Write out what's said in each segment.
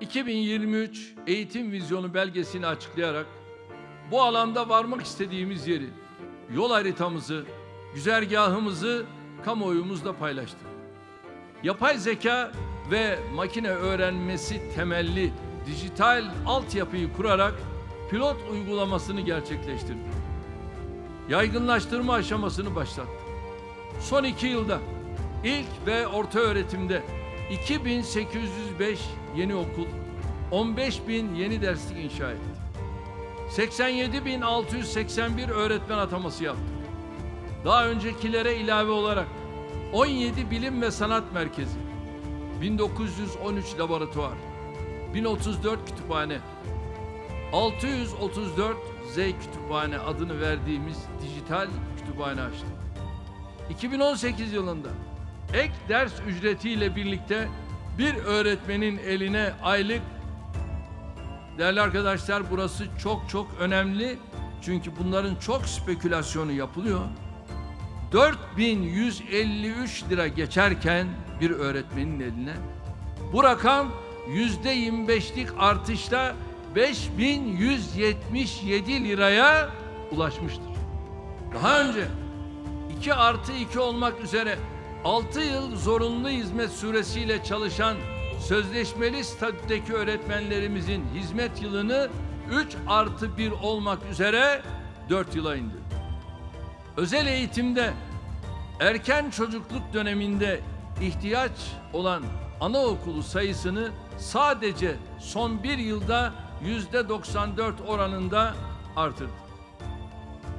2023 eğitim vizyonu belgesini açıklayarak bu alanda varmak istediğimiz yeri, yol haritamızı, güzergahımızı kamuoyumuzla paylaştık. Yapay zeka ve makine öğrenmesi temelli dijital altyapıyı kurarak pilot uygulamasını gerçekleştirdik. Yaygınlaştırma aşamasını başlattık. Son iki yılda ilk ve orta öğretimde 2805 yeni okul, 15.000 yeni derslik inşa ettik. 87.681 öğretmen ataması yaptık. Daha öncekilere ilave olarak 17 bilim ve sanat merkezi, 1913 laboratuvar, 1034 kütüphane, 634 Z kütüphane adını verdiğimiz dijital kütüphane açtık. 2018 yılında ek ders ücretiyle birlikte bir öğretmenin eline aylık Değerli arkadaşlar burası çok çok önemli. Çünkü bunların çok spekülasyonu yapılıyor. 4153 lira geçerken bir öğretmenin eline bu rakam yüzde 25'lik artışla 5177 liraya ulaşmıştır. Daha önce 2 artı 2 olmak üzere 6 yıl zorunlu hizmet süresiyle çalışan sözleşmeli statüdeki öğretmenlerimizin hizmet yılını 3 artı 1 olmak üzere 4 yıla indirdi. Özel eğitimde erken çocukluk döneminde ihtiyaç olan anaokulu sayısını sadece son bir yılda yüzde 94 oranında artırdı.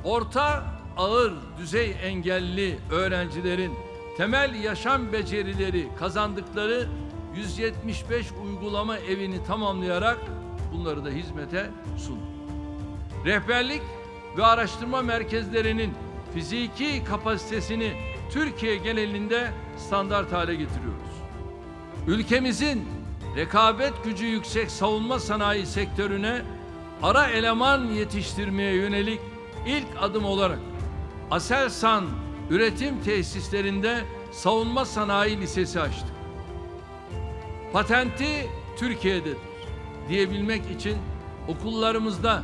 Orta ağır düzey engelli öğrencilerin temel yaşam becerileri kazandıkları 175 uygulama evini tamamlayarak bunları da hizmete sundu. Rehberlik ve araştırma merkezlerinin fiziki kapasitesini Türkiye genelinde standart hale getiriyoruz. Ülkemizin rekabet gücü yüksek savunma sanayi sektörüne ara eleman yetiştirmeye yönelik ilk adım olarak Aselsan üretim tesislerinde savunma sanayi lisesi açtık. Patenti Türkiye'dedir diyebilmek için okullarımızda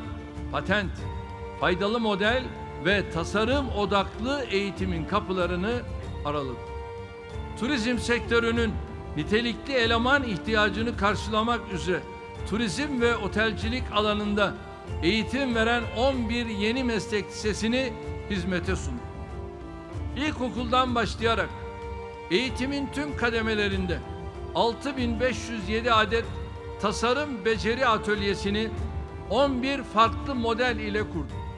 patent, faydalı model ve tasarım odaklı eğitimin kapılarını araladık. Turizm sektörünün nitelikli eleman ihtiyacını karşılamak üzere turizm ve otelcilik alanında eğitim veren 11 yeni meslek lisesini hizmete sunduk. İlkokuldan başlayarak eğitimin tüm kademelerinde 6507 adet tasarım beceri atölyesini 11 farklı model ile kurduk.